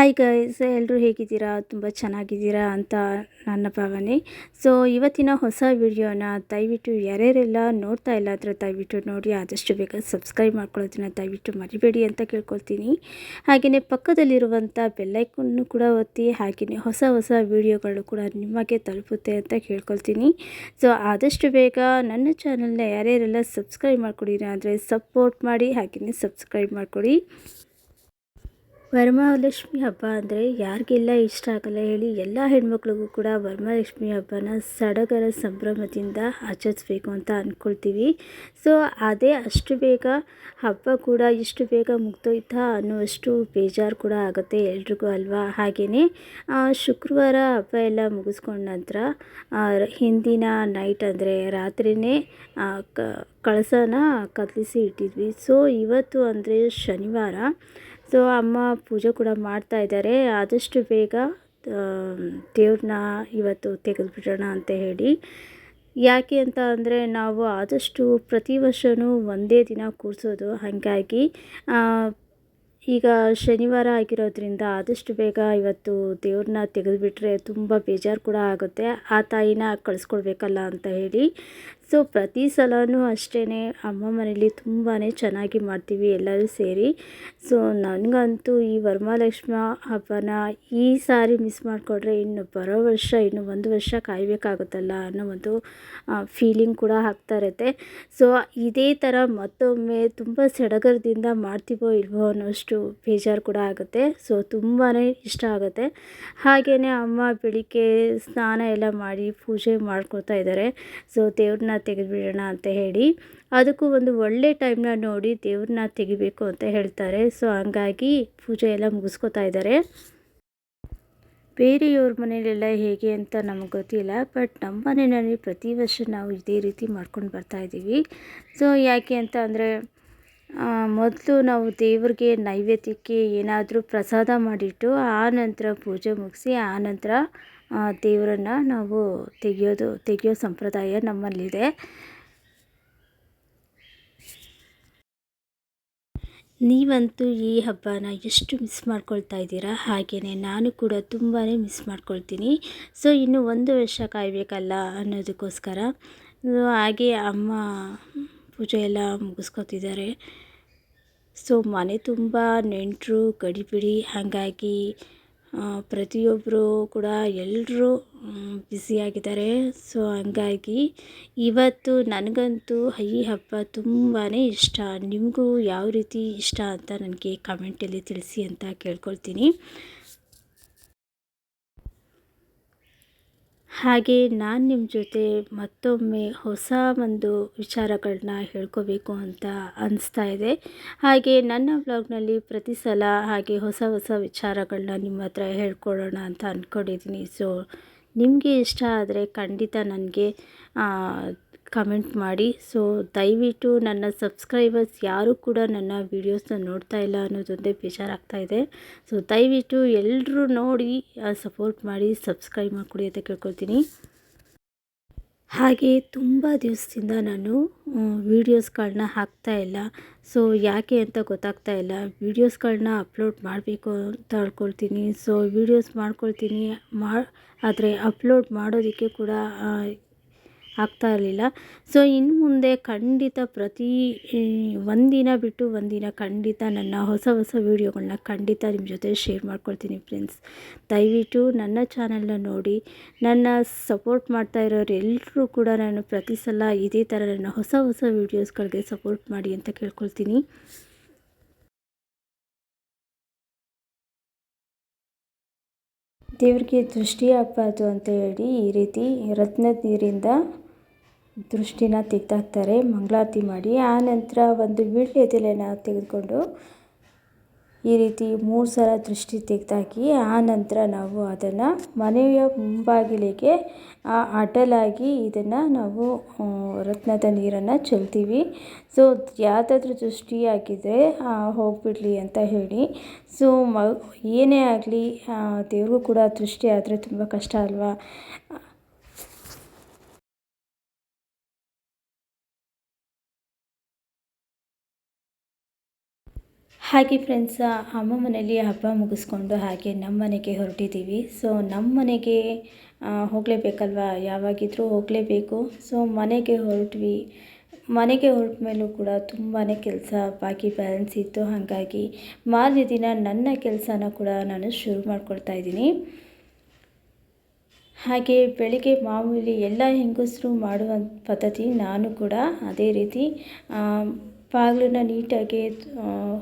Hi guys ಎಲ್ಲರೂ ಹೇಗಿದ್ದೀರಾ? ತುಂಬ ಚೆನ್ನಾಗಿದ್ದೀರಾ ಅಂತ ನನ್ನ ಭಾವನೆ. ಸೊ ಇವತ್ತಿನ ಹೊಸ ವಿಡಿಯೋನ ದಯವಿಟ್ಟು ಯಾರ್ಯಾರೆಲ್ಲ ನೋಡ್ತಾ ಇಲ್ಲ ಅದರ ದಯವಿಟ್ಟು ನೋಡಿ, ಆದಷ್ಟು ಬೇಗ ಸಬ್ಸ್ಕ್ರೈಬ್ ಮಾಡ್ಕೊಳ್ಳೋದನ್ನ ದಯವಿಟ್ಟು ಮರಿಬೇಡಿ ಅಂತ ಕೇಳ್ಕೊಳ್ತೀನಿ. ಹಾಗೆಯೇ ಪಕ್ಕದಲ್ಲಿರುವಂಥ ಬೆಲ್ಲೈಕನ್ನು ಕೂಡ ಒತ್ತಿ ಹಾಗೆಯೇ ಹೊಸ ಹೊಸ ವಿಡಿಯೋಗಳು ಕೂಡ ನಿಮಗೆ ತಲುಪುತ್ತೆ ಅಂತ ಕೇಳ್ಕೊಳ್ತೀನಿ. ಸೊ ಆದಷ್ಟು ಬೇಗ ನನ್ನ ಚಾನಲ್ನ ಯಾರ್ಯಾರೆಲ್ಲ ಸಬ್ಸ್ಕ್ರೈಬ್ ಮಾಡ್ಕೊಡಿ ಅಂದರೆ ಸಪೋರ್ಟ್ ಮಾಡಿ ಹಾಗೆಯೇ ಸಬ್ಸ್ಕ್ರೈಬ್ ಮಾಡಿಕೊಡಿ. ವರಮಹಾಲಕ್ಷ್ಮಿ ಹಬ್ಬ ಅಂದರೆ ಯಾರಿಗೆಲ್ಲ ಇಷ್ಟ ಆಗಲ್ಲ ಹೇಳಿ ಎಲ್ಲ ಹೆಣ್ಮಕ್ಳಿಗೂ ಕೂಡ ವರಮಹಾಲಕ್ಷ್ಮಿ ಹಬ್ಬನ ಸಡಗರ ಸಂಭ್ರಮದಿಂದ ಆಚರಿಸ್ಬೇಕು ಅಂತ ಅಂದ್ಕೊಳ್ತೀವಿ ಸೊ ಅದೇ ಅಷ್ಟು ಬೇಗ ಹಬ್ಬ ಕೂಡ ಇಷ್ಟು ಬೇಗ ಮುಗ್ದೋಯ್ತಾ ಅನ್ನುವಷ್ಟು ಬೇಜಾರು ಕೂಡ ಆಗುತ್ತೆ ಎಲ್ರಿಗೂ ಅಲ್ವಾ? ಹಾಗೆಯೇ ಶುಕ್ರವಾರ ಹಬ್ಬ ಎಲ್ಲ ಮುಗಿಸ್ಕೊಂಡ ನಂತರ ಹಿಂದಿನ ನೈಟ್ ಅಂದರೆ ರಾತ್ರಿಯೇ ಕಳಸನ ಕತ್ತಲಿಸಿ ಇಟ್ಟಿದ್ವಿ. ಸೊ ಇವತ್ತು ಅಂದರೆ ಶನಿವಾರ. ಸೊ ಅಮ್ಮ ಪೂಜೆ ಕೂಡ ಮಾಡ್ತಾ ಇದ್ದಾರೆ. ಆದಷ್ಟು ಬೇಗ ದೇವ್ರನ್ನ ಇವತ್ತು ತೆಗೆದುಬಿಡೋಣ ಅಂತ ಹೇಳಿ. ಯಾಕೆ ಅಂತ ಅಂದರೆ ನಾವು ಆದಷ್ಟು ಪ್ರತಿ ವರ್ಷವೂ ಒಂದೇ ದಿನ ಕೂರಿಸೋದು ಹಾಗಾಗಿ ಈಗ ಶನಿವಾರ ಆಗಿರೋದ್ರಿಂದ ಆದಷ್ಟು ಬೇಗ ಇವತ್ತು ದೇವ್ರನ್ನ ತೆಗೆದುಬಿಟ್ರೆ ತುಂಬ ಬೇಜಾರು ಕೂಡ ಆಗುತ್ತೆ. ಆ ತಾಯಿನ ಕಳಿಸ್ಕೊಡ್ಬೇಕಲ್ಲ ಅಂತ ಹೇಳಿ. ಸೊ ಪ್ರತಿ ಸಲವೂ ಅಷ್ಟೇ ಅಮ್ಮ ಮನೇಲಿ ತುಂಬಾ ಚೆನ್ನಾಗಿ ಮಾಡ್ತೀವಿ ಎಲ್ಲರೂ ಸೇರಿ. ಸೊ ನನಗಂತೂ ಈ ವರಮಹಾಲಕ್ಷ್ಮಿ ಹಬ್ಬನ ಈ ಸಾರಿ ಮಿಸ್ ಮಾಡಿಕೊಂಡ್ರೆ ಇನ್ನು ಬರೋ ವರ್ಷ, ಇನ್ನು ಒಂದು ವರ್ಷ ಕಾಯಬೇಕಾಗುತ್ತಲ್ಲ ಅನ್ನೋ ಒಂದು ಫೀಲಿಂಗ್ ಕೂಡ ಆಗ್ತಾ ಇರುತ್ತೆ. ಸೊ ಇದೇ ಥರ ಮತ್ತೊಮ್ಮೆ ತುಂಬ ಸಡಗರದಿಂದ ಮಾಡ್ತೀವೋ ಇಲ್ವೋ ಅನ್ನೋಷ್ಟು ಬೇಜಾರು ಕೂಡ ಆಗುತ್ತೆ. ಸೊ ತುಂಬಾ ಇಷ್ಟ ಆಗುತ್ತೆ. ಹಾಗೆಯೇ ಅಮ್ಮ ಬೆಳಿಗ್ಗೆ ಸ್ನಾನ ಎಲ್ಲ ಮಾಡಿ ಪೂಜೆ ಮಾಡ್ಕೊತಾ ಇದ್ದಾರೆ. ಸೊ ದೇವ್ರನ್ನ ತೆಗೆದುಬಿಡೋಣ ಅಂತ ಹೇಳಿ ಅದಕ್ಕೂ ಒಂದು ಒಳ್ಳೆ ಟೈಮ್ನ ನೋಡಿ ದೇವ್ರನ್ನ ತೆಗಿಬೇಕು ಅಂತ ಹೇಳ್ತಾರೆ. ಸೊ ಹಂಗಾಗಿ ಪೂಜೆ ಎಲ್ಲ ಮುಗಿಸ್ಕೊತಾ ಇದ್ದಾರೆ. ಬೇರೆಯವ್ರ ಮನೇಲೆಲ್ಲ ಹೇಗೆ ಅಂತ ನಮಗೆ ಗೊತ್ತಿಲ್ಲ ಬಟ್ ನಮ್ಮ ಮನೆಯಲ್ಲಿ ಪ್ರತಿ ವರ್ಷ ನಾವು ಇದೇ ರೀತಿ ಮಾಡ್ಕೊಂಡು ಬರ್ತಾಯಿದ್ದೀವಿ ಸೊ ಯಾಕೆ ಅಂತ ಅಂದರೆ ಮೊದಲು ನಾವು ದೇವ್ರಿಗೆ ನೈವೇದ್ಯಕ್ಕೆ ಏನಾದರೂ ಪ್ರಸಾದ ಮಾಡಿಟ್ಟು ಆ ನಂತರ ಪೂಜೆ ಮುಗಿಸಿ ಆ ನಂತರ ದೇವರನ್ನು ನಾವು ತೆಗೆಯೋದು, ತೆಗೆಯೋ ಸಂಪ್ರದಾಯ ನಮ್ಮಲ್ಲಿದೆ. ನೀವಂತೂ ಈ ಹಬ್ಬನ ಎಷ್ಟು ಮಿಸ್ ಮಾಡ್ಕೊಳ್ತಾ ಇದ್ದೀರಾ? ಹಾಗೆಯೇ ನಾನು ಕೂಡ ತುಂಬಾ ಮಿಸ್ ಮಾಡ್ಕೊಳ್ತೀನಿ. ಸೊ ಇನ್ನು ಒಂದು ವರ್ಷ ಕಾಯಬೇಕಲ್ಲ ಅನ್ನೋದಕ್ಕೋಸ್ಕರ. ಹಾಗೆ ಅಮ್ಮ ಪೂಜೆ ಎಲ್ಲ ಮುಗಿಸ್ಕೊತಿದ್ದಾರೆ. ಸೊ ಮನೆ ತುಂಬ ನೆಂಟರು, ಗಡಿಬಿಡಿ, ಹಾಗಾಗಿ ಪ್ರತಿಯೊಬ್ಬರು ಕೂಡ ಎಲ್ಲರೂ ಬ್ಯುಸಿಯಾಗಿದ್ದಾರೆ ಸೊ ಹಂಗಾಗಿ ಇವತ್ತು ನನಗಂತೂ ಈ ಹಬ್ಬ ತುಂಬಾ ಇಷ್ಟ. ನಿಮಗೂ ಯಾವ ರೀತಿ ಇಷ್ಟ ಅಂತ ನನಗೆ ಕಮೆಂಟಲ್ಲಿ ತಿಳಿಸಿ ಅಂತ ಕೇಳ್ಕೊಳ್ತೀನಿ. ಹಾಗೆ ನಾನು ನಿಮ್ಮ ಜೊತೆ ಮತ್ತೊಮ್ಮೆ ಹೊಸ ಒಂದು ವಿಚಾರಗಳನ್ನ ಹೇಳ್ಕೋಬೇಕು ಅಂತ ಅನಿಸ್ತಾ ಇದೆ. ಹಾಗೆ ನನ್ನ ಬ್ಲಾಗ್ನಲ್ಲಿ ಪ್ರತಿ ಸಲ ಹಾಗೆ ಹೊಸ ಹೊಸ ವಿಚಾರಗಳನ್ನ ನಿಮ್ಮ ಹತ್ರ ಹೇಳ್ಕೊಳ್ಳೋಣ ಅಂತ ಅಂದ್ಕೊಂಡಿದ್ದೀನಿ ಸೊ ನಿಮಗೆ ಇಷ್ಟ ಆದರೆ ಖಂಡಿತ ನನಗೆ ಕಮೆಂಟ್ ಮಾಡಿ. ಸೊ ದಯವಿಟ್ಟು ನನ್ನ ಸಬ್ಸ್ಕ್ರೈಬರ್ಸ್ ಯಾರೂ ಕೂಡ ನನ್ನ ವೀಡಿಯೋಸ್ನ ನೋಡ್ತಾ ಇಲ್ಲ ಅನ್ನೋದೊಂದೇ ಬೇಜಾರಾಗ್ತಾ ಇದೆ. ಸೊ ದಯವಿಟ್ಟು ಎಲ್ಲರೂ ನೋಡಿ ಸಪೋರ್ಟ್ ಮಾಡಿ ಸಬ್ಸ್ಕ್ರೈಬ್ ಮಾಡಿಕೊಡಿ ಅಂತ ಕೇಳ್ಕೊಳ್ತೀನಿ. ಹಾಗೆ ತುಂಬ ದಿವಸದಿಂದ ನಾನು ವೀಡಿಯೋಸ್ಗಳನ್ನ ಹಾಕ್ತಾ ಇಲ್ಲ. ಸೊ ಯಾಕೆ ಅಂತ ಗೊತ್ತಾಗ್ತಾ ಇಲ್ಲ. ವೀಡಿಯೋಸ್ಗಳನ್ನ ಅಪ್ಲೋಡ್ ಮಾಡಬೇಕು ಅಂತ ಹೇಳ್ಕೊಳ್ತೀನಿ ಸೊ ವೀಡಿಯೋಸ್ ಮಾಡ್ಕೊಳ್ತೀನಿ. ಮಾ, ಆದರೆ ಅಪ್ಲೋಡ್ ಮಾಡೋದಕ್ಕೆ ಕೂಡ ಆಗ್ತಾ ಇರಲಿಲ್ಲ. ಸೊ ಇನ್ನು ಮುಂದೆ ಖಂಡಿತ ಪ್ರತಿ ಒಂದಿನ ಬಿಟ್ಟು ಒಂದಿನ ಖಂಡಿತ ನನ್ನ ಹೊಸ ಹೊಸ ವೀಡಿಯೋಗಳನ್ನ ಖಂಡಿತ ನಿಮ್ಮ ಜೊತೆ ಶೇರ್ ಮಾಡ್ಕೊಳ್ತೀನಿ ಫ್ರೆಂಡ್ಸ್ ದಯವಿಟ್ಟು ನನ್ನ ಚಾನಲ್ನ ನೋಡಿ, ನನ್ನ ಸಪೋರ್ಟ್ ಮಾಡ್ತಾ ಇರೋರೆಲ್ಲರೂ ಕೂಡ ನಾನು ಪ್ರತಿ ಸಲ ಇದೇ ಥರ ನನ್ನ ಹೊಸ ಹೊಸ ವೀಡಿಯೋಸ್ಗಳಿಗೆ ಸಪೋರ್ಟ್ ಮಾಡಿ ಅಂತ ಕೇಳ್ಕೊಳ್ತೀನಿ. ದೇವರಿಗೆ ದೃಷ್ಟಿ ಆಗ್ಬಾರ್ದು ಅಂತ ಹೇಳಿ ಈ ರೀತಿ ರತ್ನದ ನೀರಿಂದ ದೃಷ್ಟಿನ ತೆಗೆದಾಕ್ತಾರೆ ಮಂಗಳಾರತಿ ಮಾಡಿ. ಆ ನಂತರ ಒಂದು ವೀಳ್ಯದೆಲೆನ ತೆಗೆದುಕೊಂಡು ಈ ರೀತಿ ಮೂರು ಸಲ ದೃಷ್ಟಿ ತೆಗೆದಾಕಿ ಆ ನಂತರ ನಾವು ಅದನ್ನು ಮನೆಯ ಮುಂಬಾಗಿಲಿಗೆ ಅಡ್ಡಲಾಗಿ ಇದನ್ನು ನಾವು ರತ್ನದ ನೀರನ್ನು ಚೆಲ್ತೀವಿ. ಸೊ ಯಾವುದಾದ್ರೂ ದೃಷ್ಟಿ ಆಗಿದ್ದರೆ ಹೋಗಿಬಿಡ್ಲಿ ಅಂತ ಹೇಳಿ. ಸೊ ಮ, ಏನೇ ಆಗಲಿ ದೇವ್ರಿಗೂ ಕೂಡ ದೃಷ್ಟಿ ಆದರೆ ತುಂಬ ಕಷ್ಟ ಅಲ್ವಾ? ಹಾಗೆ ಫ್ರೆಂಡ್ಸ್ ಅಮ್ಮ ಮನೇಲಿ ಹಬ್ಬ ಮುಗಿಸ್ಕೊಂಡು ಹಾಗೆ ನಮ್ಮ ಮನೆಗೆ ಹೊರಟಿದ್ದೀವಿ ಸೊ ನಮ್ಮ ಮನೆಗೆ ಹೋಗಲೇಬೇಕಲ್ವಾ ಹೋಗಲೇಬೇಕಲ್ವ? ಯಾವಾಗಿದ್ರೂ ಹೋಗಲೇಬೇಕು. ಸೊ ಮನೆಗೆ ಹೊರಟ್ವಿ. ಮನೆಗೆ ಹೊರಟ ಮೇಲೂ ಕೂಡ ತುಂಬಾ ಕೆಲಸ ಬಾಕಿ ಬ್ಯಾಲೆನ್ಸ್ ಇತ್ತು. ಹಾಗಾಗಿ ಮಾರನೇ ದಿನ ನನ್ನ ಕೆಲಸನ ಕೂಡ ನಾನು ಶುರು ಮಾಡ್ಕೊಳ್ತಾ ಇದ್ದೀನಿ. ಹಾಗೆ ಬೆಳಿಗ್ಗೆ ಮಾಮೂಲಿ ಎಲ್ಲ ಹೆಂಗಸರು ಮಾಡುವ ಪದ್ಧತಿ ನಾನು ಕೂಡ ಅದೇ ರೀತಿ ಬಾಗಿಲನ್ನ ನೀಟಾಗಿ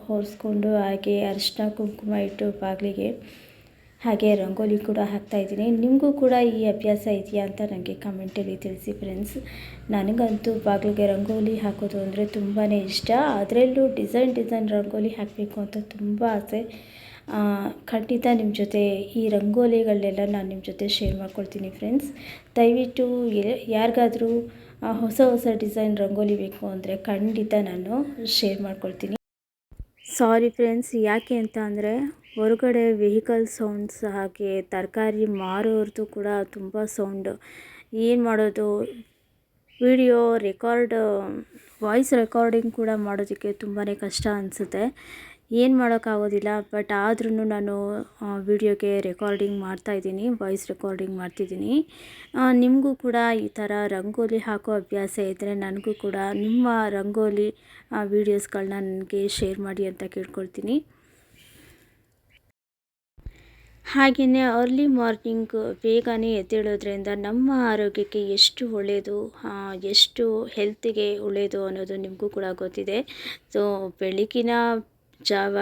ಹೊರಿಸ್ಕೊಂಡು ಹಾಗೆ ಅರಿಶಿನ ಕುಂಕುಮ ಇಟ್ಟು ಬಾಗಿಲಿಗೆ ಹಾಗೆ ರಂಗೋಲಿ ಕೂಡ ಹಾಕ್ತಾಯಿದ್ದೀನಿ ನಿಮಗೂ ಕೂಡ ಈ ಅಭ್ಯಾಸ ಇದೆಯಾ ಅಂತ ನನಗೆ ಕಮೆಂಟಲ್ಲಿ ತಿಳಿಸಿ ಫ್ರೆಂಡ್ಸ್ ನನಗಂತೂ ಬಾಗಿಲಿಗೆ ರಂಗೋಲಿ ಹಾಕೋದು ಅಂದರೆ ತುಂಬಾ ಇಷ್ಟ. ಅದರಲ್ಲೂ ಡಿಸೈನ್ ಡಿಸೈನ್ ರಂಗೋಲಿ ಹಾಕಬೇಕು ಅಂತ ತುಂಬ ಆಸೆ. ಖಂಡಿತ ನಿಮ್ಮ ಜೊತೆ ಈ ರಂಗೋಲಿಗಳನ್ನೆಲ್ಲ ನಾನು ನಿಮ್ಮ ಜೊತೆ ಶೇರ್ ಮಾಡ್ಕೊಳ್ತೀನಿ ಫ್ರೆಂಡ್ಸ್ ದಯವಿಟ್ಟು ಯಾರಿಗಾದ್ರೂ ಹೊಸ ಹೊಸ ಡಿಸೈನ್ ರಂಗೋಲಿ ಬೇಕು ಅಂದರೆ ಖಂಡಿತ ನಾನು ಶೇರ್ ಮಾಡ್ಕೊಳ್ತೀನಿ. ಸಾರಿ ಫ್ರೆಂಡ್ಸ್ ಯಾಕೆ ಅಂತ ಅಂದರೆ ಹೊರಗಡೆ ವೆಹಿಕಲ್ ಸೌಂಡ್ಸ್ ಹಾಗೆ ತರಕಾರಿ ಮಾರೋರ್ದು ಕೂಡ ತುಂಬ ಸೌಂಡು ಏನು ಮಾಡೋದು? ವಿಡಿಯೋ ರೆಕಾರ್ಡ್ ವಾಯ್ಸ್ ರೆಕಾರ್ಡಿಂಗ್ ಕೂಡ ಮಾಡೋದಕ್ಕೆ ತುಂಬಾ ಕಷ್ಟ ಅನಿಸುತ್ತೆ. ಏನು ಮಾಡೋಕ್ಕಾಗೋದಿಲ್ಲ ಬಟ್ ಆದ್ರೂ ನಾನು ವಿಡಿಯೋಗೆ ರೆಕಾರ್ಡಿಂಗ್ ಮಾಡ್ತಾಯಿದ್ದೀನಿ ವಾಯ್ಸ್ ರೆಕಾರ್ಡಿಂಗ್ ಮಾಡ್ತಿದ್ದೀನಿ. ನಿಮಗೂ ಕೂಡ ಈ ಥರ ರಂಗೋಲಿ ಹಾಕೋ ಅಭ್ಯಾಸ ಇದ್ದರೆ ನನಗೂ ಕೂಡ ನಿಮ್ಮ ರಂಗೋಲಿ ವೀಡಿಯೋಸ್ಗಳನ್ನ ನನಗೆ ಶೇರ್ ಮಾಡಿ ಅಂತ ಕೇಳ್ಕೊಳ್ತೀನಿ. ಹಾಗೆಯೇ ಅರ್ಲಿ ಮಾರ್ನಿಂಗ್ ಬೇಗನೆ ಎದ್ದೇಳೋದ್ರಿಂದ ನಮ್ಮ ಆರೋಗ್ಯಕ್ಕೆ ಎಷ್ಟು ಒಳ್ಳೆಯದು ಎಷ್ಟು ಹೆಲ್ತಿಗೆ ಒಳ್ಳೆಯದು ಅನ್ನೋದು ನಿಮಗೂ ಕೂಡ ಗೊತ್ತಿದೆ. ಸೊ ಬೆಳಗಿನ ಜಾವ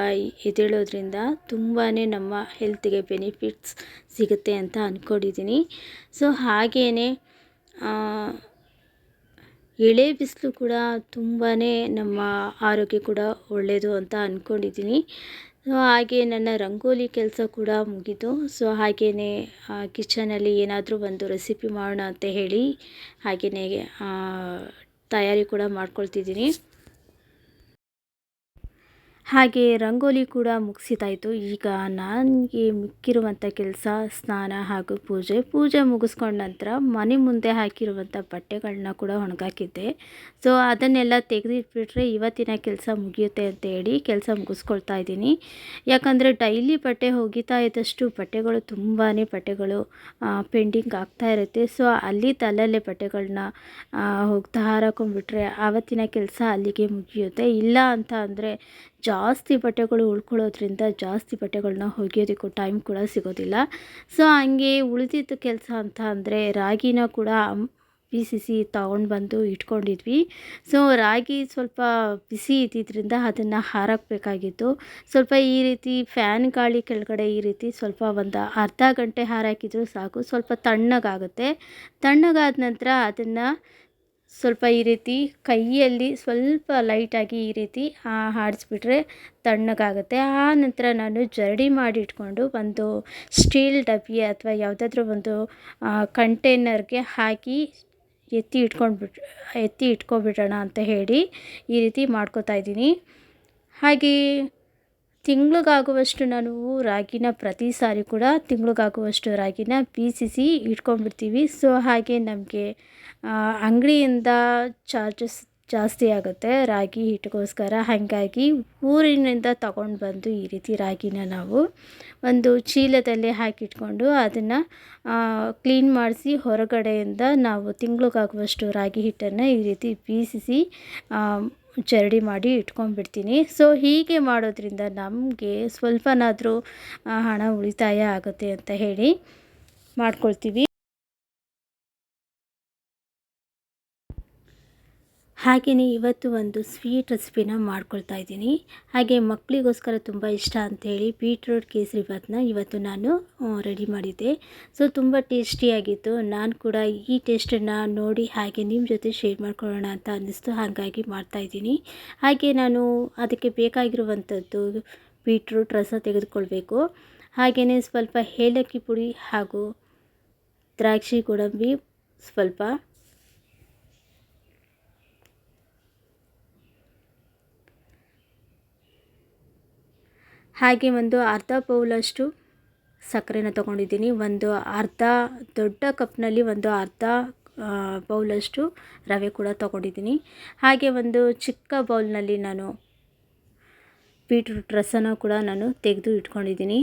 ಇದೇಳೋದ್ರಿಂದ ತುಂಬಾ ನಮ್ಮ ಹೆಲ್ತಿಗೆ ಬೆನಿಫಿಟ್ಸ್ ಸಿಗುತ್ತೆ ಅಂತ ಅಂದ್ಕೊಂಡಿದ್ದೀನಿ ಸೊ ಹಾಗೆಯೇ ಎಳೆ ಬಿಸಿಲು ಕೂಡ ತುಂಬಾ ನಮ್ಮ ಆರೋಗ್ಯ ಕೂಡ ಒಳ್ಳೆಯದು ಅಂತ ಅಂದ್ಕೊಂಡಿದ್ದೀನಿ ಸೊ ಹಾಗೆ ನನ್ನ ರಂಗೋಲಿ ಕೆಲಸ ಕೂಡ ಮುಗಿತು. ಸೊ ಹಾಗೆಯೇ ಕಿಚನಲ್ಲಿ ಏನಾದರೂ ಒಂದು ರೆಸಿಪಿ ಮಾಡೋಣ ಅಂತ ಹೇಳಿ ಹಾಗೆಯೇ ತಯಾರಿ ಕೂಡ ಮಾಡ್ಕೊಳ್ತಿದ್ದೀನಿ. ಹಾಗೆ ರಂಗೋಲಿ ಕೂಡ ಮುಗಿಸಿದಾಯಿತು. ಈಗ ನನಗೆ ಮಿಕ್ಕಿರುವಂಥ ಕೆಲಸ, ಸ್ನಾನ ಹಾಗೂ ಪೂಜೆ. ಪೂಜೆ ಮುಗಿಸ್ಕೊಂಡ ನಂತರ ಮನೆ ಮುಂದೆ ಹಾಕಿರುವಂಥ ಬಟ್ಟೆಗಳನ್ನ ಕೂಡ ಒಣಗಾಕಿದ್ದೆ. ಸೊ ಅದನ್ನೆಲ್ಲ ತೆಗೆದಿಟ್ಬಿಟ್ರೆ ಇವತ್ತಿನ ಕೆಲಸ ಮುಗಿಯುತ್ತೆ ಅಂತ ಹೇಳಿ ಕೆಲಸ ಮುಗಿಸ್ಕೊಳ್ತಾ ಇದ್ದೀನಿ. ಯಾಕಂದರೆ ಡೈಲಿ ಬಟ್ಟೆ ಹೋಗಿತಾ ಇದ್ದಷ್ಟು ಬಟ್ಟೆಗಳು ತುಂಬಾ ಬಟ್ಟೆಗಳು ಪೆಂಡಿಂಗ್ ಆಗ್ತಾ ಇರುತ್ತೆ. ಸೊ ಅಲ್ಲಿ ತಲೆಯಲ್ಲೇ ಬಟ್ಟೆಗಳನ್ನ ಹೋಗ್ತಾ ಹಾರಾಕೊಂಡ್ಬಿಟ್ರೆ ಆವತ್ತಿನ ಕೆಲಸ ಅಲ್ಲಿಗೆ ಮುಗಿಯುತ್ತೆ. ಇಲ್ಲ ಅಂತ ಅಂದರೆ ಜಾಸ್ತಿ ಬಟ್ಟೆಗಳು ಉಳ್ಕೊಳ್ಳೋದ್ರಿಂದ ಜಾಸ್ತಿ ಬಟ್ಟೆಗಳನ್ನ ಒಗೆಯೋದಕ್ಕೂ ಟೈಮ್ ಕೂಡ ಸಿಗೋದಿಲ್ಲ. ಸೊ, ಹಂಗೆ ಉಳಿದಿದ್ದ ಕೆಲಸ ಅಂತ ಅಂದರೆ ರಾಗಿನ ಕೂಡ ಬೀಸಿಸಿ ತಗೊಂಡು ಬಂದು ಇಟ್ಕೊಂಡಿದ್ವಿ. ಸೊ, ರಾಗಿ ಸ್ವಲ್ಪ ಬಿಸಿ ಇದ್ದಿದ್ದರಿಂದ ಅದನ್ನು ಹಾರಾಕಬೇಕಾಗಿತ್ತು. ಸ್ವಲ್ಪ ಈ ರೀತಿ ಫ್ಯಾನ್ ಗಾಳಿ ಕೆಳಗಡೆ ಈ ರೀತಿ ಸ್ವಲ್ಪ ಒಂದು ಅರ್ಧ ಗಂಟೆ ಹಾರಾಕಿದರೂ ಸಾಕು. ಸ್ವಲ್ಪ ತಣ್ಣಗಾಗುತ್ತೆ. ತಣ್ಣಗಾದ ನಂತರ ಅದನ್ನು ಸ್ವಲ್ಪ ಈ ರೀತಿ ಕೈಯಲ್ಲಿ ಸ್ವಲ್ಪ ಲೈಟಾಗಿ ಈ ರೀತಿ ಆಡಿಸ್ಬಿಟ್ರೆ ತಣ್ಣಗಾಗುತ್ತೆ. ಆ ನಂತರ ನಾನು ಜರಡಿ ಮಾಡಿ ಇಟ್ಕೊಂಡು ಒಂದು ಸ್ಟೀಲ್ ಡಬ್ಬಿ ಅಥವಾ ಯಾವುದಾದ್ರೂ ಒಂದು ಕಂಟೈನರ್ಗೆ ಹಾಕಿ ಎತ್ತಿ ಇಟ್ಕೊಂಡ್ಬಿಟ್ಟು ಎತ್ತಿ ಇಟ್ಕೊಬಿಡೋಣ ಅಂತ ಹೇಳಿ ಈ ರೀತಿ ಮಾಡ್ಕೋತಾ ಇದ್ದೀನಿ. ಹಾಗೆ ತಿಂಗ್ಳಿಗಾಗುವಷ್ಟು ನಾನು ರಾಗಿನ ಪ್ರತಿ ಸಾರಿ ಕೂಡ ತಿಂಗಳಿಗಾಗುವಷ್ಟು ರಾಗಿನ ಬೀಸಿಸಿ ಇಟ್ಕೊಂಡ್ಬಿಡ್ತೀವಿ. ಸೊ ಹಾಗೆ ನಮಗೆ ಅಂಗಡಿಯಿಂದ ಚಾರ್ಜಸ್ ಜಾಸ್ತಿ ಆಗುತ್ತೆ ರಾಗಿ ಹಿಟ್ಟಿಗೋಸ್ಕರ ಹಾಗಾಗಿ ಊರಿನಿಂದ ತಗೊಂಡು ಬಂದು ಈ ರೀತಿ ರಾಗಿನ ನಾವು ಒಂದು ಚೀಲದಲ್ಲಿ ಹಾಕಿಟ್ಕೊಂಡು ಅದನ್ನು ಕ್ಲೀನ್ ಮಾಡಿಸಿ ಹೊರಗಡೆಯಿಂದ ನಾವು ತಿಂಗಳಿಗಾಗುವಷ್ಟು ರಾಗಿ ಹಿಟ್ಟನ್ನು ಈ ರೀತಿ ಬೀಸಿಸಿ ಜರಡಿ ಮಾಡಿ ಇಟ್ಕೊಂಡ್ಬಿಡ್ತೀನಿ. ಸೊ ಹೀಗೆ ಮಾಡೋದ್ರಿಂದ ನಮಗೆ ಸ್ವಲ್ಪನಾದರೂ ಹಣ ಉಳಿತಾಯ ಆಗುತ್ತೆ ಅಂತ ಹೇಳಿ ಮಾಡ್ಕೊಳ್ತೀವಿ. ಹಾಗೆಯೇ ಇವತ್ತು ಒಂದು ಸ್ವೀಟ್ ರೆಸಿಪಿನ ಮಾಡ್ಕೊಳ್ತಾ ಇದ್ದೀನಿ. ಹಾಗೆ ಮಕ್ಕಳಿಗೋಸ್ಕರ ತುಂಬ ಇಷ್ಟ ಅಂಥೇಳಿ ಬೀಟ್ರೂಟ್ ಕೇಸರಿ ಭಾತ್ನ ಇವತ್ತು ನಾನು ರೆಡಿ ಮಾಡಿದ್ದೆ. ಸೊ ತುಂಬ ಟೇಸ್ಟಿಯಾಗಿತ್ತು ನಾನು ಕೂಡ ಈ ಟೇಸ್ಟನ್ನು ನೋಡಿ ಹಾಗೆ ನಿಮ್ಮ ಜೊತೆ ಶೇರ್ ಮಾಡ್ಕೊಳ್ಳೋಣ ಅಂತ ಅನ್ನಿಸ್ತು. ಹಾಗಾಗಿ ಮಾಡ್ತಾಯಿದ್ದೀನಿ ಹಾಗೆ ನಾನು ಅದಕ್ಕೆ ಬೇಕಾಗಿರುವಂಥದ್ದು ಬೀಟ್ರೂಟ್ ರಸ ತೆಗೆದುಕೊಳ್ಬೇಕು. ಹಾಗೆಯೇ ಸ್ವಲ್ಪ ಏಲಕ್ಕಿ ಪುಡಿ ಹಾಗೂ ದ್ರಾಕ್ಷಿ ಗೋಡಂಬಿ ಸ್ವಲ್ಪ. ಹಾಗೆ ಒಂದು ಅರ್ಧ ಬೌಲಷ್ಟು ಸಕ್ಕರೆನ ತೊಗೊಂಡಿದ್ದೀನಿ. ಒಂದು ಅರ್ಧ ದೊಡ್ಡ ಕಪ್ನಲ್ಲಿ ಒಂದು ಅರ್ಧ ಬೌಲಷ್ಟು ರವೆ ಕೂಡ ತೊಗೊಂಡಿದ್ದೀನಿ. ಹಾಗೆ ಒಂದು ಚಿಕ್ಕ ಬೌಲ್ನಲ್ಲಿ ನಾನು ಬೀಟ್ರೂಟ್ ರಸನ ಕೂಡ ನಾನು ತೆಗೆದು ಇಟ್ಕೊಂಡಿದ್ದೀನಿ.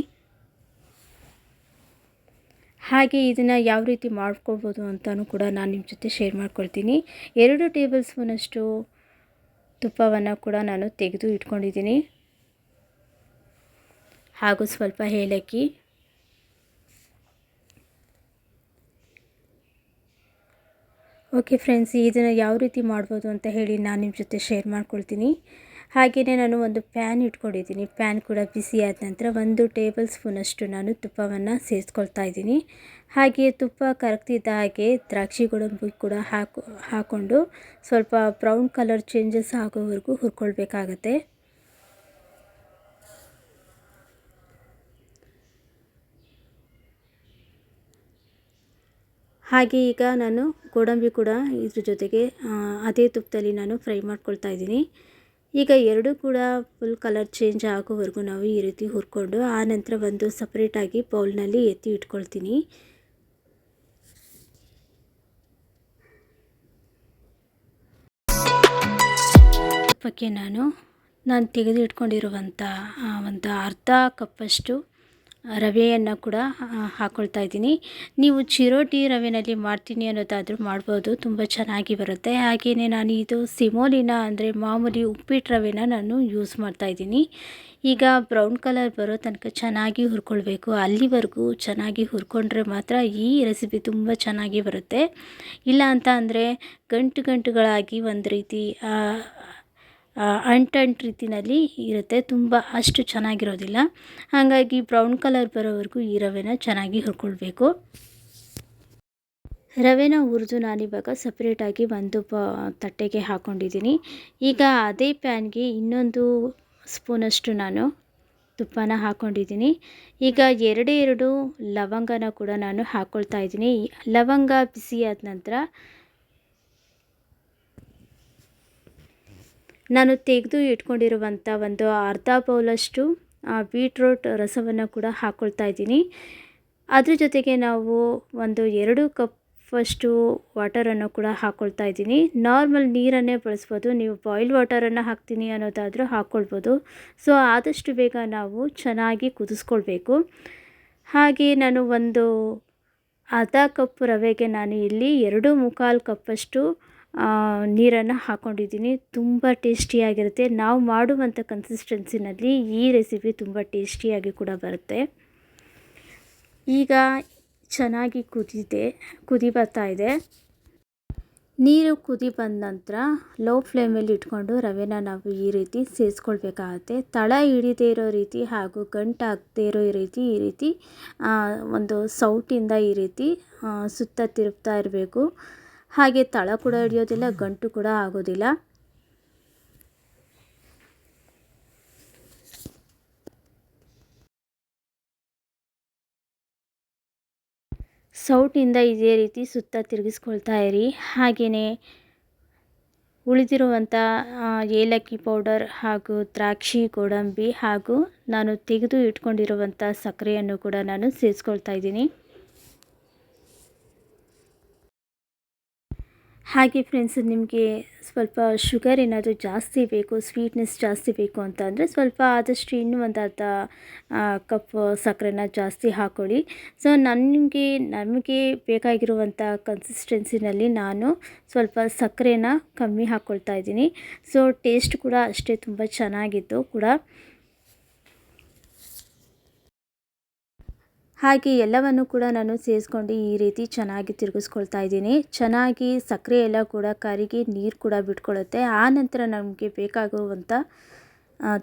ಹಾಗೆ ಇದನ್ನು ಯಾವ ರೀತಿ ಮಾಡ್ಕೊಳ್ಬೋದು ಅಂತಲೂ ಕೂಡ ನಾನು ನಿಮ್ಮ ಜೊತೆ ಶೇರ್ ಮಾಡ್ಕೊಳ್ತೀನಿ. ಎರಡು ಟೇಬಲ್ ಸ್ಪೂನಷ್ಟು ತುಪ್ಪವನ್ನು ಕೂಡ ನಾನು ತೆಗೆದು ಇಟ್ಕೊಂಡಿದ್ದೀನಿ. ಹಾಗೂ ಸ್ವಲ್ಪ ಏಲಕ್ಕಿ. ಓಕೆ ಫ್ರೆಂಡ್ಸ್ ಇದನ್ನು ಯಾವ ರೀತಿ ಮಾಡ್ಬೋದು ಅಂತ ಹೇಳಿ ನಾನು ನಿಮ್ಮ ಜೊತೆ ಶೇರ್ ಮಾಡ್ಕೊಳ್ತೀನಿ. ಹಾಗೆಯೇ ನಾನು ಒಂದು ಪ್ಯಾನ್ ಇಟ್ಕೊಂಡಿದ್ದೀನಿ. ಪ್ಯಾನ್ ಕೂಡ ಬಿಸಿ ಆದ ನಂತರ ಒಂದು ಟೇಬಲ್ ಸ್ಪೂನಷ್ಟು ನಾನು ತುಪ್ಪವನ್ನು ಸೇರಿಸ್ಕೊಳ್ತಾ ಇದ್ದೀನಿ. ಹಾಗೆ ತುಪ್ಪ ಕರಗ್ತಿದ್ದ ಹಾಗೆ ದ್ರಾಕ್ಷಿ ಗೋಡಂಬಿ ಕೂಡ ಹಾಕು ಹಾಕ್ಕೊಂಡು ಸ್ವಲ್ಪ ಬ್ರೌನ್ ಕಲರ್ ಚೇಂಜಸ್ ಆಗೋವರೆಗೂ ಹುರ್ಕೊಳ್ಬೇಕಾಗತ್ತೆ. ಹಾಗೆ ಈಗ ನಾನು ಗೋಡಂಬಿ ಕೂಡ ಇದ್ರ ಜೊತೆಗೆ ಅದೇ ತುಪ್ಪದಲ್ಲಿ ನಾನು ಫ್ರೈ ಮಾಡ್ಕೊಳ್ತಾ ಇದ್ದೀನಿ. ಈಗ ಎರಡೂ ಕೂಡ ಫುಲ್ ಕಲರ್ ಚೇಂಜ್ ಆಗೋವರೆಗೂ ನಾವು ಈ ರೀತಿ ಹುರ್ಕೊಂಡು, ಆ ನಂತರ ಒಂದು ಸಪ್ರೇಟಾಗಿ ಬೌಲ್ನಲ್ಲಿ ಎತ್ತಿ ಇಟ್ಕೊಳ್ತೀನಿ. ತುಪ್ಪಕ್ಕೆ ನಾನು ನಾನು ತೆಗೆದು ಇಟ್ಕೊಂಡಿರುವಂಥ ಒಂದು ಅರ್ಧ ಕಪ್ಪಷ್ಟು ರವೆಯನ್ನು ಕೂಡ ಹಾಕ್ಕೊಳ್ತಾ ಇದ್ದೀನಿ. ನೀವು ಚಿರೋಟಿ ರವೆನಲ್ಲಿ ಮಾಡ್ತೀನಿ ಅನ್ನೋದಾದರೂ ಮಾಡ್ಬೋದು. ತುಂಬ ಚೆನ್ನಾಗಿ ಬರುತ್ತೆ. ಹಾಗೆಯೇ ನಾನು ಇದು ಸಿಮೋಲಿನ ಅಂದರೆ ಮಾಮೂಲಿ ಉಪ್ಪಿಟ್ಟು ರವೆನ ನಾನು ಯೂಸ್ ಮಾಡ್ತಾ ಇದ್ದೀನಿ. ಈಗ ಬ್ರೌನ್ ಕಲರ್ ಬರೋ ತನಕ ಚೆನ್ನಾಗಿ ಹುರ್ಕೊಳ್ಬೇಕು. ಅಲ್ಲಿವರೆಗೂ ಚೆನ್ನಾಗಿ ಹುರ್ಕೊಂಡ್ರೆ ಮಾತ್ರ ಈ ರೆಸಿಪಿ ತುಂಬ ಚೆನ್ನಾಗಿ ಬರುತ್ತೆ. ಇಲ್ಲ ಅಂತ ಅಂದರೆ ಗಂಟು ಗಂಟುಗಳಾಗಿ ಒಂದು ರೀತಿ ಅಂಟಂಟು ರೀತಿಯಲ್ಲಿ ಇರುತ್ತೆ. ತುಂಬ ಅಷ್ಟು ಚೆನ್ನಾಗಿರೋದಿಲ್ಲ. ಹಾಗಾಗಿ ಬ್ರೌನ್ ಕಲರ್ ಬರೋವರೆಗೂ ಈ ರವೆನ ಚೆನ್ನಾಗಿ ಹುರ್ಕೊಳ್ಬೇಕು. ರವೆನ ಹುರಿದು ನಾನಿವಾಗ ಸಪ್ರೇಟಾಗಿ ಒಂದು ಪ, ತಟ್ಟೆಗೆ ಹಾಕ್ಕೊಂಡಿದ್ದೀನಿ ಈಗ ಅದೇ ಪ್ಯಾನ್ಗೆ ಇನ್ನೊಂದು ಸ್ಪೂನಷ್ಟು ನಾನು ತುಪ್ಪನ ಹಾಕ್ಕೊಂಡಿದ್ದೀನಿ ಈಗ ಎರಡೇ ಎರಡು ಲವಂಗನ ಕೂಡ ನಾನು ಹಾಕ್ಕೊಳ್ತಾ ಇದ್ದೀನಿ. ಲವಂಗ ಬಿಸಿಯಾದ ನಂತರ ನಾನು ತೆಗೆದು ಇಟ್ಕೊಂಡಿರುವಂಥ ಒಂದು ಅರ್ಧ ಬೌಲಷ್ಟು ಬೀಟ್ರೋಟ್ ರಸವನ್ನು ಕೂಡ ಹಾಕ್ಕೊಳ್ತಾ ಇದ್ದೀನಿ. ಅದ್ರ ಜೊತೆಗೆ ನಾವು ಒಂದು ಎರಡು ಕಪ್ಪಷ್ಟು ವಾಟರನ್ನು ಕೂಡ ಹಾಕ್ಕೊಳ್ತಾ ಇದ್ದೀನಿ. ನಾರ್ಮಲ್ ನೀರನ್ನೇ ಬಳಸ್ಬೋದು, ನೀವು ಬಾಯ್ಲ್ ವಾಟರನ್ನು ಹಾಕ್ತೀನಿ ಅನ್ನೋದಾದರೂ ಹಾಕ್ಕೊಳ್ಬೋದು ಸೊ, ಆದಷ್ಟು ಬೇಗ ನಾವು ಚೆನ್ನಾಗಿ ಕುದಿಸ್ಕೊಳ್ಬೇಕು. ಹಾಗೆ ನಾನು ಒಂದು ಅರ್ಧ ಕಪ್ ರವೆಗೆ ನಾನು ಇಲ್ಲಿ ಎರಡು ಮುಕ್ಕಾಲು ಕಪ್ಪಷ್ಟು ನೀರನ್ನು ಹಾಕ್ಕೊಂಡಿದ್ದೀನಿ ತುಂಬ ಟೇಸ್ಟಿಯಾಗಿರುತ್ತೆ. ನಾವು ಮಾಡುವಂಥ ಕನ್ಸಿಸ್ಟೆನ್ಸಿನಲ್ಲಿ ಈ ರೆಸಿಪಿ ತುಂಬ ಟೇಸ್ಟಿಯಾಗಿ ಕೂಡ ಬರುತ್ತೆ. ಈಗ ಚೆನ್ನಾಗಿ ಕುದಿದೆ ಕುದಿ ಬರ್ತಾ ಇದೆ. ನೀರು ಕುದಿ ಬಂದ ನಂತರ ಲೋ ಫ್ಲೇಮಲ್ಲಿ ಇಟ್ಕೊಂಡು ರವೆನ ನಾವು ಈ ರೀತಿ ಸೇರಿಸ್ಕೊಳ್ಬೇಕಾಗತ್ತೆ ತಳ ಹಿಡಿದೇ ಇರೋ ರೀತಿ ಹಾಗೂ ಗಂಟಾಗದೇ ಇರೋ ರೀತಿ, ಈ ರೀತಿ ಒಂದು ಸೌಟಿಂದ ಈ ರೀತಿ ಸುತ್ತ ತಿರುಗ್ತಾ ಇರಬೇಕು. ಹಾಗೆ ತಳ ಕೂಡ ಹಿಡಿಯೋದಿಲ್ಲ, ಗಂಟು ಕೂಡ ಆಗೋದಿಲ್ಲ. ಸೌಟಿಂದ ಇದೇ ರೀತಿ ಸುತ್ತ ತಿರುಗಿಸ್ಕೊಳ್ತಾ ಇರಿ. ಹಾಗೆಯೇ ಉಳಿದಿರುವಂಥ ಏಲಕ್ಕಿ ಪೌಡರ್ ಹಾಗೂ ದ್ರಾಕ್ಷಿ, ಗೋಡಂಬಿ ಹಾಗೂ ನಾನು ತೆಗೆದು ಇಟ್ಕೊಂಡಿರುವಂಥ ಸಕ್ಕರೆಯನ್ನು ಕೂಡ ನಾನು ಸೇರಿಸ್ಕೊಳ್ತಾ ಇದ್ದೀನಿ. ಹಾಗೆ ಫ್ರೆಂಡ್ಸ್ ನಿಮಗೆ ಸ್ವಲ್ಪ ಶುಗರ್ ಏನಾದರೂ ಜಾಸ್ತಿ ಬೇಕು ಸ್ವೀಟ್ನೆಸ್ ಜಾಸ್ತಿ ಬೇಕು ಅಂತ ಅಂದರೆ ಸ್ವಲ್ಪ ಆದಷ್ಟು ಇನ್ನೂ ಒಂದು ಅರ್ಧ ಕಪ್ ಸಕ್ಕರೆನ ಜಾಸ್ತಿ ಹಾಕ್ಕೊಳ್ಳಿ ಸೊ ನನಗೆ, ನಮಗೆ ಬೇಕಾಗಿರುವಂಥ ಕನ್ಸಿಸ್ಟೆನ್ಸಿನಲ್ಲಿ ನಾನು ಸ್ವಲ್ಪ ಸಕ್ಕರೆನ ಕಮ್ಮಿ ಹಾಕ್ಕೊಳ್ತಾ ಇದ್ದೀನಿ. ಸೊ ಟೇಸ್ಟ್ ಕೂಡ ಅಷ್ಟೇ ತುಂಬ ಚೆನ್ನಾಗಿತ್ತು ಕೂಡ. ಹಾಗೆ ಎಲ್ಲವನ್ನು ಕೂಡ ನಾನು ಸೇರಿಸ್ಕೊಂಡು ಈ ರೀತಿ ಚೆನ್ನಾಗಿ ತಿರುಗಿಸ್ಕೊಳ್ತಾ ಇದ್ದೀನಿ. ಚೆನ್ನಾಗಿ ಸಕ್ಕರೆ ಎಲ್ಲ ಕೂಡ ಕರಿಗಿ ನೀರು ಕೂಡ ಬಿಟ್ಕೊಳ್ಳುತ್ತೆ. ಆ ನಂತರ ನಮಗೆ ಬೇಕಾಗುವಂಥ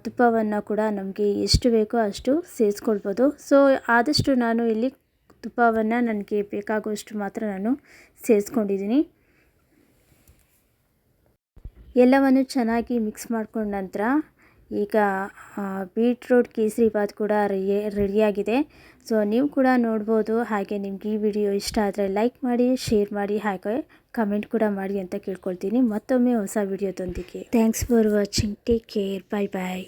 ತುಪ್ಪವನ್ನು ಕೂಡ ನಮಗೆ ಎಷ್ಟು ಬೇಕೋ ಅಷ್ಟು ಸೇರಿಸ್ಕೊಳ್ಬೋದು. ಸೊ, ಆದಷ್ಟು ನಾನು ಇಲ್ಲಿ ತುಪ್ಪವನ್ನು ನನಗೆ ಬೇಕಾಗುವಷ್ಟು ಮಾತ್ರ ನಾನು ಸೇರಿಸ್ಕೊಂಡಿದ್ದೀನಿ. ಎಲ್ಲವನ್ನು ಚೆನ್ನಾಗಿ ಮಿಕ್ಸ್ ಮಾಡ್ಕೊಂಡ ನಂತರ ಈಗ ಬೀಟ್ರೂಟ್ ಕೇಸರಿ ಬಾತ್ ಕೂಡ ರೆಡಿ, ರೆಡಿಯಾಗಿದೆ. ಸೊ ನೀವು ಕೂಡ ನೋಡ್ಬೋದು. ಹಾಗೆ ನಿಮ್ಗೆ ಈ ವಿಡಿಯೋ ಇಷ್ಟ ಆದರೆ ಲೈಕ್ ಮಾಡಿ ಶೇರ್ ಮಾಡಿ, ಹಾಗೆ ಕಮೆಂಟ್ ಕೂಡ ಮಾಡಿ ಅಂತ ಕೇಳ್ಕೊಳ್ತೀನಿ. ಮತ್ತೊಮ್ಮೆ ಹೊಸ ವಿಡಿಯೋದೊಂದಿಗೆ. Thanks for watching take care bye bye